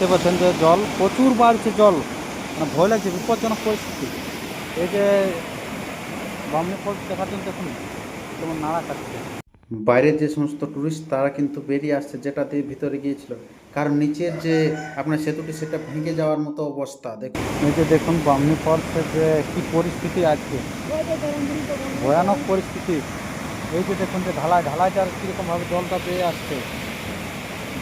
দেখতে পাচ্ছেন যে জল প্রচুর বাড়ছে জল। মানে ভয় লাগছে বিপজ্জনক পরিস্থিতি। এই যে বামনি দেখার জন্য দেখুন যেমন নাড়া কাটছে বাইরের যে সমস্ত টুরিস্ট তারা কিন্তু বেরিয়ে আসছে যেটা দিয়ে ভিতরে গিয়েছিল। কারণ নিচের যে আপনার সেতুটি সেটা ভেঙে যাওয়ার মতো অবস্থা দেখুন। এই যে দেখুন বামনি ফলসের যে কী পরিস্থিতি আজকে। ভয়ানক পরিস্থিতি। এই যে দেখুন যে ঢালাই ঢালাইটার কীরকমভাবে জলটা বেয়ে আসছে।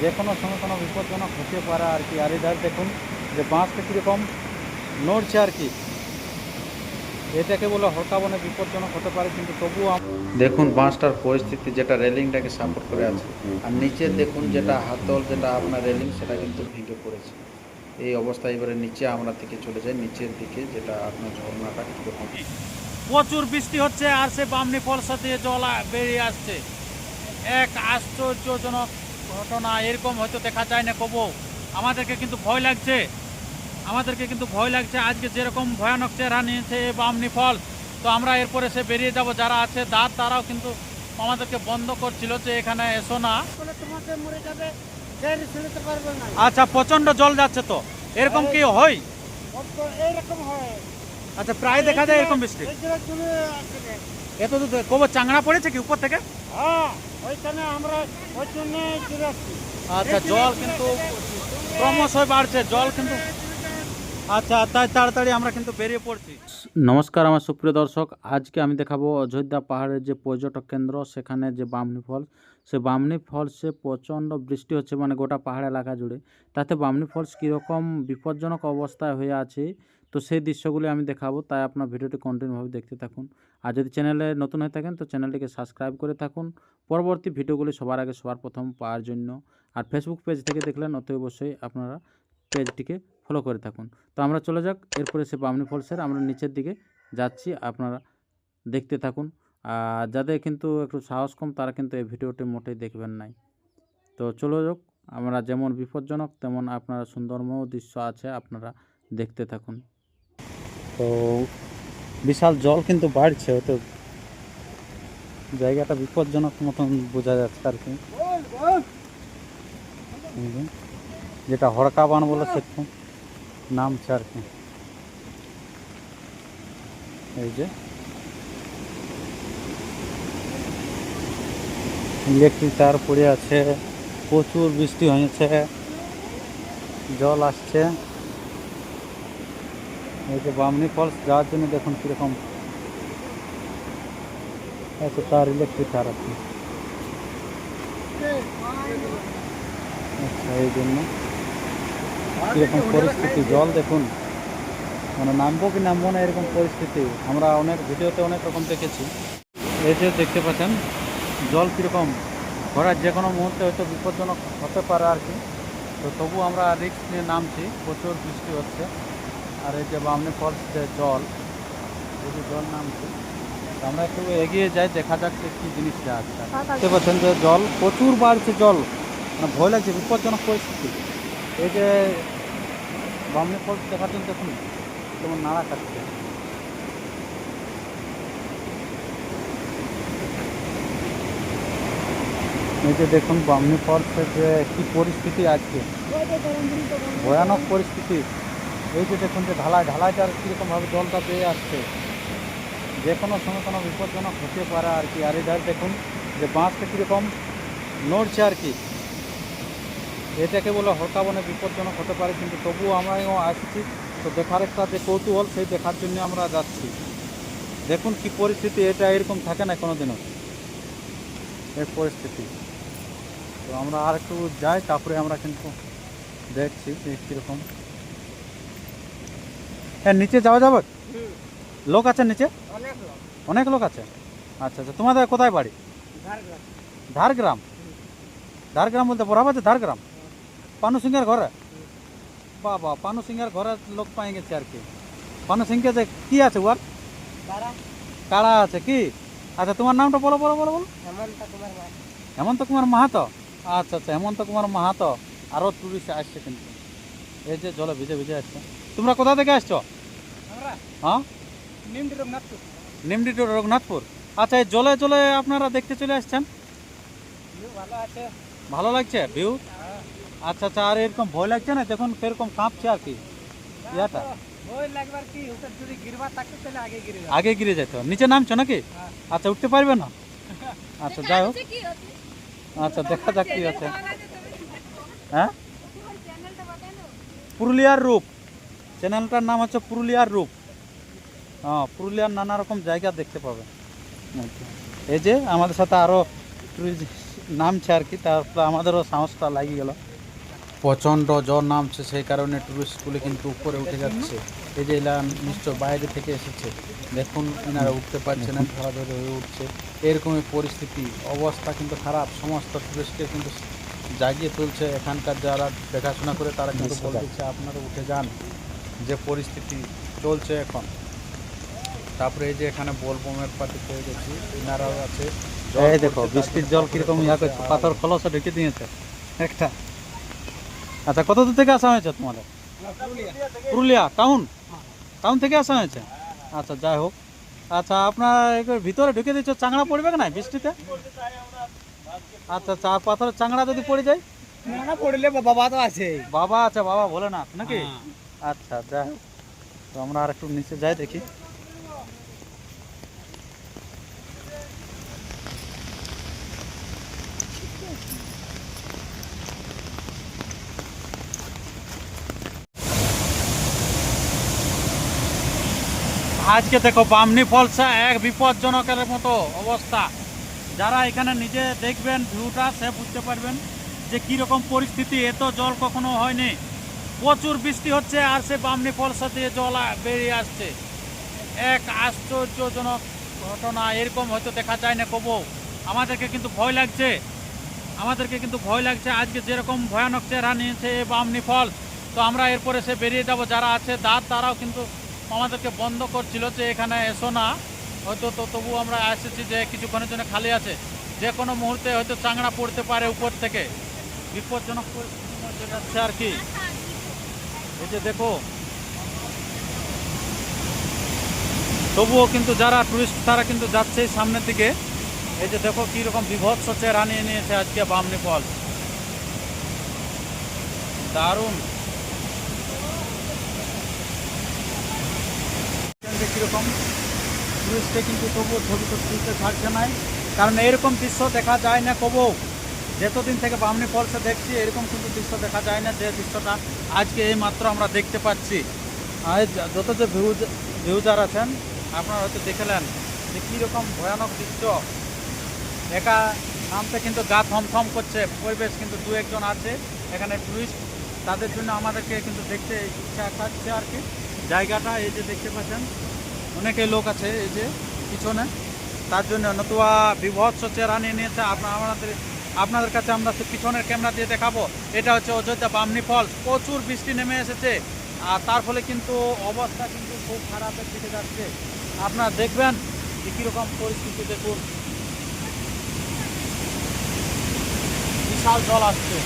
যে কোনো সময় কোনো বিপজ্জনক হতে পারে আর কি। আর এধার দেখুন যে বাঁশটা কীরকম নড়ছে আর কি। এটাকে বলে হলকা বনে বিপজ্জনক হতে পারে কিন্তু তবুও দেখুন বাঁশটার পরিস্থিতি যেটা রেলিংটাকে সাপোর্ট করে আছে। আর নিচে দেখুন যেটা হাতল যেটা আপনার রেলিং সেটা কিন্তু ভেঙে পড়েছে। এই অবস্থায় এবারে নিচে আমরা থেকে চলে যাই। নিচের দিকে যেটা আপনার ঝর্ণাটা কীরকম। প্রচুর বৃষ্টি হচ্ছে আর সে বামনি ফলসা দিয়ে জল বেরিয়ে আসছে। এক আশ্চর্যজনক ঘটনা এরকম হয়তো দেখা যায় না কবো। আমাদেরকে কিন্তু ভয় লাগছে। আমাদেরকে কিন্তু ভয় লাগছে। আজকে যেরকম ভয়ানক চেহারা নিয়েছে এই বামনি ফল তো আমরা এরপরে সে বেরিয়ে যাব। যারা আছে দাঁত তারাও কিন্তু আমাদেরকে বন্ধ করছিল যে এখানে এসো না। আচ্ছা প্রচণ্ড জল যাচ্ছে তো। এরকম কি হয়। হয়? আচ্ছা প্রায় দেখা যায় এরকম বৃষ্টি। এত কবো চাংড়া পড়েছে কি উপর থেকে? হ্যাঁ। ওইখানে আমরা ওই জন্য আচ্ছা জল কিন্তু ক্রমশই বাড়ছে জল কিন্তু আচ্ছা তাই তাড়াতাড়ি আমরা কিন্তু বেরিয়ে পড়ছি। নমস্কার আমার সুপ্রিয় দর্শক আজকে আমি দেখাবো অযোধ্যা পাহাড়ের যে পর্যটক কেন্দ্র সেখানে যে বামনি ফলস সে বামনি ফলসে প্রচণ্ড বৃষ্টি হচ্ছে মানে গোটা পাহাড় এলাকা জুড়ে। তাতে বামনি ফলস কীরকম বিপজ্জনক অবস্থায় হয়ে আছে তো সেই দৃশ্যগুলি আমি দেখাবো, তাই আপনার ভিডিওটি কন্টিনিউভাবে দেখতে থাকুন। আর যদি চ্যানেলে নতুন হয়ে থাকেন, তো চ্যানেলটিকে সাবস্ক্রাইব করে থাকুন। পরবর্তী ভিডিওগুলি সবার আগে সবার প্রথম পাওয়ার জন্য। আর ফেসবুক পেজ থেকে দেখলেন, অতি অবশ্যই আপনারা পেজটিকে ফলো করে থাকুন। তো আমরা চলে যাক, এরপরে সে বামনি ফলসের আমরা নিচের দিকে যাচ্ছি, আপনারা দেখতে থাকুন। আর যাদের কিন্তু একটু সাহস কম, তারা কিন্তু এই ভিডিওটি মোটেই দেখবেন নাই। তো চলে যাক, আমরা যেমন বিপজ্জনক, তেমন আপনারা সুন্দরময় দৃশ্য আছে, আপনারা দেখতে থাকুন। তো বিশাল জল কিন্তু বাড়ছে তো জায়গাটা বিপজ্জনক মতন বোঝা যাচ্ছে আর কি। যেটা হড়কা বান বলে সেরকম নামছে আর কি। এই যে, ইলেকট্রিক তার পড়ে আছে, প্রচুর বৃষ্টি হয়েছে, জল আসছে। এই যে বামনি ফলস যাওয়ার জন্য দেখুন কীরকম এত তার ইলেকট্রিক তার আছে। আচ্ছা এই জন্য কীরকম পরিস্থিতি, জল দেখুন। মানে নামবো কি নামবো না, এরকম পরিস্থিতি। আমরা অনেক ভিডিওতে অনেক রকম দেখেছি। এই যে দেখতে পাচ্ছেন, জল কীরকম ঘোরার যে কোনো মুহূর্তে হয়তো বিপজ্জনক হতে পারে আর কি। তো তবু আমরা রিস্ক নিয়ে নামছি, প্রচুর বৃষ্টি হচ্ছে। আর এই যে বামনি ফলস যে জল এই যে জল নামছে আমরা একটু এগিয়ে যাই দেখা যাক কী জিনিসটা আছে। দেখতে পাচ্ছেন যে জল প্রচুর বাড়ছে জল মানে ভয় লাগছে বিপজ্জনক পরিস্থিতি। এই যে বামনি ফলস দেখার জন্য দেখুন যেমন নাড়া কাটছে। এই যে দেখুন বামনি ফলসের যে কি পরিস্থিতি আজকে ভয়ানক পরিস্থিতি। এই যে দেখুন যে ঢালাই ঢালাইটার কীরকমভাবে জলটা পেয়ে আসছে। যে কোনো সময় কোনো বিপজ্জনক হতে পারে আর কি। আর এধার দেখুন যে বাঁশটা কীরকম নড়ছে আর কি। এটাকে বলে হলকা বনে বিপজ্জনক হতে পারে, কিন্তু তবুও আমরাও আসছি। তো দেখার একটা যে কৌতূহল, সেই দেখার জন্য আমরা যাচ্ছি। দেখুন কি পরিস্থিতি, এটা এরকম থাকে না কোনো দিনও এই পরিস্থিতি। তো আমরা আর একটু যাই, তারপরে আমরা কিন্তু দেখছি যে কীরকম হ্যাঁ নিচে যাওয়া যাবে? লোক আছে নিচে? অনেক লোক। আছে? আচ্ছা আচ্ছা তোমাদের কোথায় বাড়ি? ঝাড়গ্রাম ধারগ্রাম? ধারগ্রাম বলতে বরাবর ধারগ্রাম? পানু সিংহের ঘরে? বাবা পানু সিংহের ঘরে লোক পাই গেছে আর কি। পানু সিংকে যে কি আছে ওর কাড়া আছে কি? আচ্ছা তোমার নামটা বলো বলো বলো বলো। হেমন্ত কুমার মাহাতো। আচ্ছা আচ্ছা হেমন্ত কুমার মাহাতো। আরও টুরিস্ট আসছে কিন্তু। এই যে জলে ভিজে ভিজে আসছে। তোমরা কোথা থেকে আসছো? হ্যাঁ? নিমডি রঘুনাথপুর। টু রঘুনাথপুর? আচ্ছা এই জলে জলে আপনারা দেখতে চলে আসছেন? ভালো লাগছে? ভিউ? আচ্ছা আচ্ছা আর এরকম ভয় লাগছে না? দেখুন কীরকম কাঁপছে আর কি। ইয়াটা। আগে গিরে আগে গিরে যেত নিচে নামছো নাকি? আচ্ছা উঠতে পারবে না? আচ্ছা যাই হোক। আচ্ছা দেখা যাক কি আছে। হ্যাঁ? পুরুলিয়ার রূপ। চ্যানেলটার নাম হচ্ছে পুরুলিয়ার রূপ। হ্যাঁ পুরুলিয়ার নানা রকম জায়গা দেখতে পাবে। এই যে আমাদের সাথে আরও নামছে আর কি তারপরে আমাদেরও সাহসটা লাগিয়ে গেল। প্রচণ্ড জ্বর নামছে সেই কারণে টুরিস্টগুলি কিন্তু উপরে উঠে যাচ্ছে। এই যে এলা নিশ্চয় বাইরে থেকে এসেছে। দেখুন এনারা উঠতে পারছে না ধরাধরি হয়ে উঠছে। এরকমই পরিস্থিতি অবস্থা কিন্তু খারাপ। সমস্ত টুরিস্টকে কিন্তু জাগিয়ে তুলছে। এখানকার যারা দেখাশোনা করে তারা কিন্তু বলতেছে আপনারা উঠে যান। যে পরিস্থিতি চলছে এখন। তারপরে এই যে এখানে বোলবমের পার্টি পেয়ে গেছি এনারাও আছে এই দেখো বৃষ্টির জল কীরকম ইয়া করছে পাথর খলসে ঢেকে দিয়েছে। একটা। আচ্ছা কত দূর থেকে আসা হয়েছে তোমাদের? পুরুলিয়া টাউন? টাউন থেকে আসা হয়েছে? আচ্ছা যাই হোক। আচ্ছা আপনার ভিতরে ঢুকে দিচ্ছ চাংড়া পড়বে না বৃষ্টিতে? আচ্ছা চা পাথরের চাংড়া যদি পড়ে যায়? না পড়লে বাবা তো আছে। বাবা আচ্ছা বাবা বলে না নাকি আচ্ছা যাই হোক। তো আমরা আর একটু নিচে যাই দেখি। আজকে দেখো বামনি ফলসা এক বিপজ্জনকের মতো অবস্থা। যারা এখানে নিজে দেখবেন, ভিউটা সে বুঝতে পারবেন যে কীরকম পরিস্থিতি। এত জল কখনো হয়নি। প্রচুর বৃষ্টি হচ্ছে আর সে বামনি ফলসা দিয়ে জল বেরিয়ে আসছে। এক আশ্চর্যজনক ঘটনা। এরকম হয়তো দেখা যায় না কবো। আমাদেরকে কিন্তু ভয় লাগছে। আমাদেরকে কিন্তু ভয় লাগছে। আজকে যেরকম ভয়ানক চেহারা নিয়েছে বামনি ফল। তো আমরা এরপরে সে বেরিয়ে যাব। যারা আছে, দাঁত তারাও কিন্তু আমাদেরকে বন্ধ করছিল যে এখানে এসো না। হয়তো তো তবু আমরা এসেছি যে কিছুক্ষণের জন্য খালি আছে। যে কোনো মুহূর্তে হয়তো চাংড়া পড়তে পারে উপর থেকে। বিপজ্জনক যাচ্ছে আর কি। এই যে দেখো। তবুও কিন্তু যারা টুরিস্ট তারা কিন্তু যাচ্ছে সামনের দিকে। এই যে দেখো কীরকম বিভৎস চেহারা নিয়ে নিয়েছে আজকে বামনি ফল দারুণ। দেখতে কীরকম টুরিস্টে কিন্তু তবুও ছবি তো তুলতে ছাড়ছে নাই। কারণ এরকম দৃশ্য দেখা যায় না কবু। যতদিন থেকে বামনি ফলসে দেখছি, এরকম কিন্তু দৃশ্য দেখা যায় না যে দৃশ্যটা আজকে এই মাত্র আমরা দেখতে পাচ্ছি। আর যত যে ভিউজ, ভিউজার আছেন, আপনারা হয়তো দেখলেন যে কীরকম ভয়ানক দৃশ্য। একা নামতে কিন্তু গা থমথম করছে, পরিবেশ কিন্তু দু একজন আছে। এখানে টুরিস্ট তাদের জন্য আমাদেরকে কিন্তু দেখতে ইচ্ছা থাকছে আর কি। জায়গাটা এই যে দেখতে পাচ্ছেন, অনেকে লোক আছে এই যে পিছনে। তার জন্য নতুবা বিভৎস চেহারা নিয়ে নিয়েছে। আমাদের আপনাদের কাছে আমরা পিছনের ক্যামেরা দিয়ে দেখাবো। এটা হচ্ছে অযোধ্যা বামনি ফলস প্রচুর বৃষ্টি নেমে এসেছে। আর তার ফলে কিন্তু অবস্থা কিন্তু খুব খারাপের দিকে যাচ্ছে। আপনারা দেখবেন যে কীরকম পরিস্থিতি দেখুন। বিশাল জল আসছে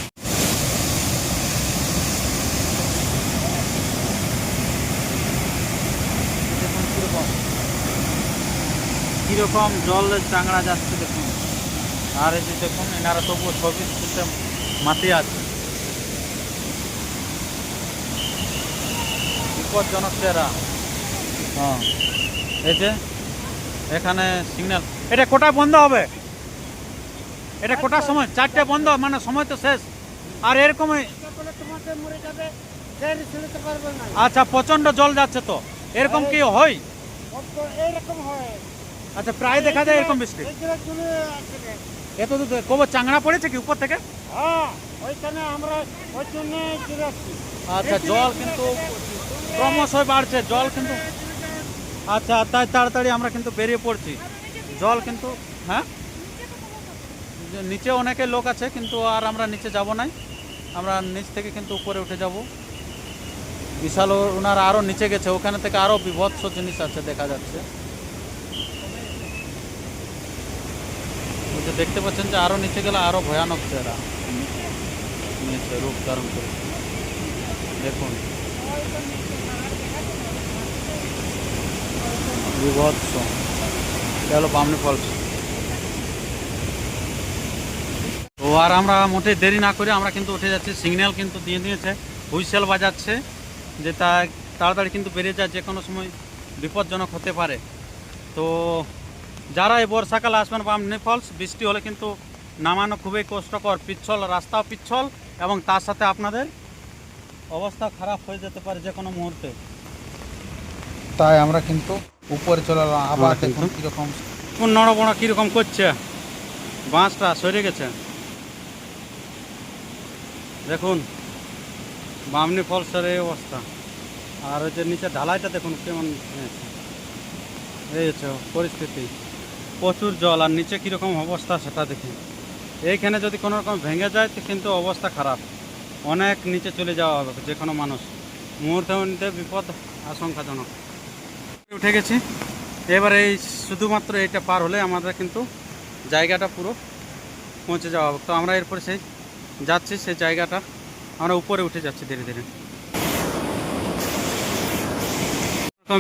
দেখুন কীরকম কীরকম জলের চাংড়া যাচ্ছে দেখুন। আর এই যে দেখুন, এনারা তবুও ছবি তুলতে মাতিয়ে আছে। বিপজ্জনক চেহারা। হ্যাঁ। এই যে, এখানে সিগন্যাল এটা কোটায় বন্ধ হবে। এটা কোটার সময়, চারটে বন্ধ মানে সময় তো শেষ। আর এরকমই আচ্ছা প্রচণ্ড জল যাচ্ছে তো। এরকম কি হয়? অত এইরকম হয়। আচ্ছা প্রায় দেখা যায় এরকম বৃষ্টি। এত দূর থেকে- কবে চাংড়া পড়েছে কি উপর থেকে? হ্যাঁ ওইখানে আমরা ওই জন্য আচ্ছা জল কিন্তু ক্রমশই বাড়ছে জল কিন্তু আচ্ছা তাই তাড়াতাড়ি আমরা কিন্তু বেরিয়ে পড়ছি। জল কিন্তু হ্যাঁ? নিচে অনেকে লোক আছে কিন্তু আর আমরা নিচে যাব নাই। আমরা নিচ থেকে কিন্তু উপরে উঠে যাব। বিশাল ওনারা আরও নিচে গেছে ওখানে থেকে আরও বিভৎস জিনিস আছে দেখা যাচ্ছে। যে দেখতে পাচ্ছেন যে আরও নিচে গেলে আরও ভয়ানক চেহারা। নিয়েছে রূপ ধারণ করে। দেখুন। বিভৎস। বামনি ফলস। তো আর আমরা মোটে দেরি না করে আমরা কিন্তু উঠে যাচ্ছি। সিগন্যাল কিন্তু দিয়ে দিয়েছে। হুইসেল বাজাচ্ছে। যে তা তাড়াতাড়ি কিন্তু বেরিয়ে যায় যে কোনো সময় বিপজ্জনক হতে পারে। তো যারা এই বর্ষাকালে আসবেন বামনি ফলস বৃষ্টি হলে কিন্তু নামানো খুবই কষ্টকর পিচ্ছল রাস্তাও পিচ্ছল এবং তার সাথে আপনাদের অবস্থা খারাপ হয়ে যেতে পারে যে কোনো মুহূর্তে। তাই আমরা কিন্তু উপরে চলে এলাম। আবার দেখুন কীরকম কোন নড় বড় কীরকম করছে। বাঁশটা সরে গেছে। দেখুন বামনি ফলসের এই অবস্থা। আর ওই যে নিচে ঢালাইটা দেখুন কেমন এই হচ্ছে পরিস্থিতি। প্রচুর জল আর নিচে কীরকম অবস্থা সেটা দেখি। এইখানে যদি কোনো রকম ভেঙে যায় তো কিন্তু অবস্থা খারাপ। অনেক নিচে চলে যাওয়া হবে যে কোনো মানুষ। মুহূর্তে মুহূর্তে বিপদ আশঙ্কাজনক। উঠে গেছি। এবার এই শুধুমাত্র এটা পার হলে আমাদের কিন্তু জায়গাটা পুরো পৌঁছে যাওয়া হবে। তো আমরা এরপরে সেই যাচ্ছি, সেই জায়গাটা আমরা উপরে উঠে যাচ্ছি ধীরে ধীরে।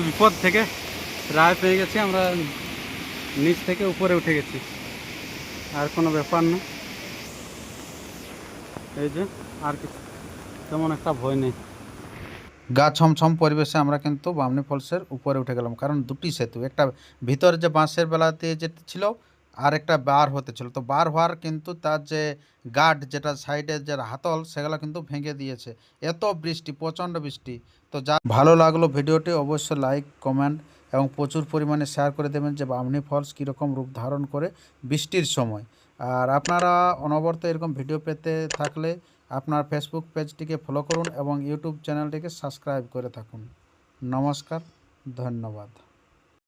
বিপদ থেকে রায় পেয়ে গেছি। আমরা নিচ থেকে উপরে উঠে গেছি। আর কোনো ব্যাপার না। এই যে, আর কিছু তেমন একটা ভয় নেই। গা ছমছম পরিবেশে আমরা কিন্তু বামনি ফলসের উপরে উঠে গেলাম। কারণ দুটি সেতু, একটা ভিতরে যে বাঁশের বেলাতে যেতে ছিল, আর একটা বার হতে ছিল। তো বার হওয়ার কিন্তু তার যে গার্ড, যেটা সাইডে যে হাতল, সেগুলো কিন্তু ভেঙে দিয়েছে। এত বৃষ্টি, প্রচণ্ড বৃষ্টি। তো যা ভালো লাগল ভিডিওটি, অবশ্যই লাইক কমেন্ট এবং প্রচুর পরিমাণে শেয়ার করে দেবেন যে বামনি ফলস কীরকম রূপ ধারণ করে বৃষ্টির সময়। আর আপনারা অনবরত এরকম ভিডিও পেতে থাকলে আপনার ফেসবুক পেজটিকে ফলো করুন এবং ইউটিউব চ্যানেলটিকে সাবস্ক্রাইব করে থাকুন। নমস্কার, ধন্যবাদ।